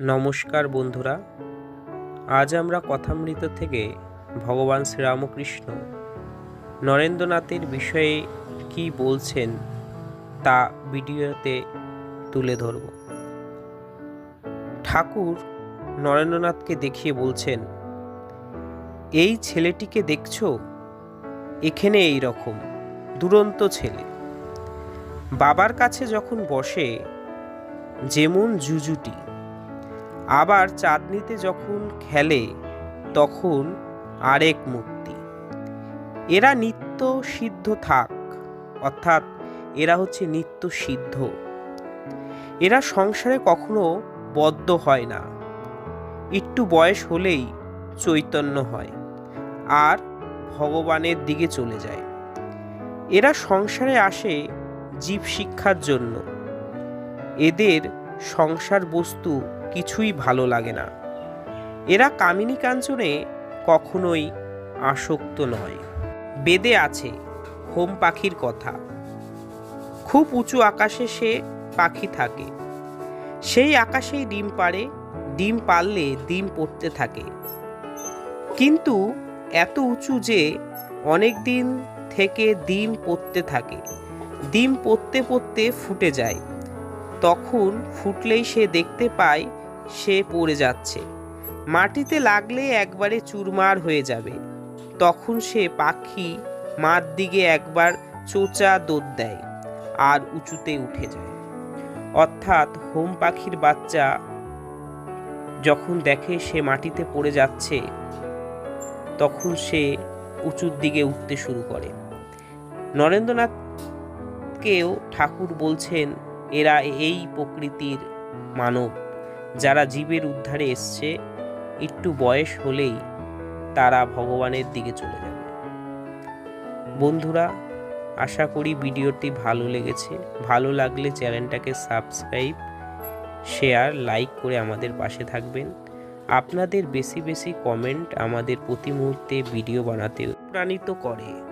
নমস্কার বন্ধুরা, আজ আমরা কথামৃত থেকে ভগবান শ্রীরামকৃষ্ণ নরেন্দ্রনাথের বিষয়ে কি বলছেন তা ভিডিওতে তুলে ধরব। ঠাকুর নরেন্দ্রনাথকে দেখিয়ে বলছেন, এই ছেলেটিকে দেখছ? এখানে এই রকম, দুরন্ত ছেলে। বাবার কাছে যখন বসে, যেমন জুজুটি আবার চাঁদনিতে যখন খেলে, তখন আরেক মূর্তি এরা নিত্য সিদ্ধ থাক, অর্থাৎ এরা হচ্ছে নিত্য সিদ্ধ। এরা সংসারে কখনো বদ্ধ হয় না। একটু বয়স হলেই চৈতন্য হয়, আর ভগবানের দিকে চলে যায়। এরা সংসারে আসে জীব শিক্ষার জন্য। এদের সংসার বস্তু কিছুই ভালো লাগে না। এরা কামিনী কাঞ্চনে কখনোই আসক্ত নয়। বেদে আছে হোম পাখির কথা। খুব উঁচু আকাশে সে পাখি থাকে। সেই আকাশেই ডিম পাড়ে, ডিম পারলে ডিম পড়তে থাকে। কিন্তু এত উঁচু যে অনেক দিন থেকে ডিম পড়তে থাকে। ডিম পড়তে পড়তে ফুটে যায়। তখন ফুটলেই সে দেখতে পায় সে পড়ে যাচ্ছে। মাটিতে লাগলে একবারে চুরমার হয়ে যাবে। তখন সে পাখি মার দিকে একবার চোচা দোদ দেয় আর উঁচুতে উঠে যায়। অর্থাৎ হোম পাখির বাচ্চা যখন দেখে সে মাটিতে পড়ে যাচ্ছে, তখন সে উঁচুর দিকে উঠতে শুরু করে। নরেন্দ্রনাথকেও ঠাকুর বলছেন এরা এই প্রকৃতির মানব। যারা জীবের উদ্ধারে এসছে, একটু বয়স হলেই তারা ভগবানের দিকে চলে যাবে। বন্ধুরা, আশা করি ভিডিওটি ভালো লেগেছে। ভালো লাগলে চ্যানেলটাকে সাবস্ক্রাইব, শেয়ার, লাইক করে আমাদের পাশে থাকবেন। আপনাদের বেশি বেশি কমেন্ট আমাদের প্রতি মুহূর্তে ভিডিও বানাতে প্রাণিত করে।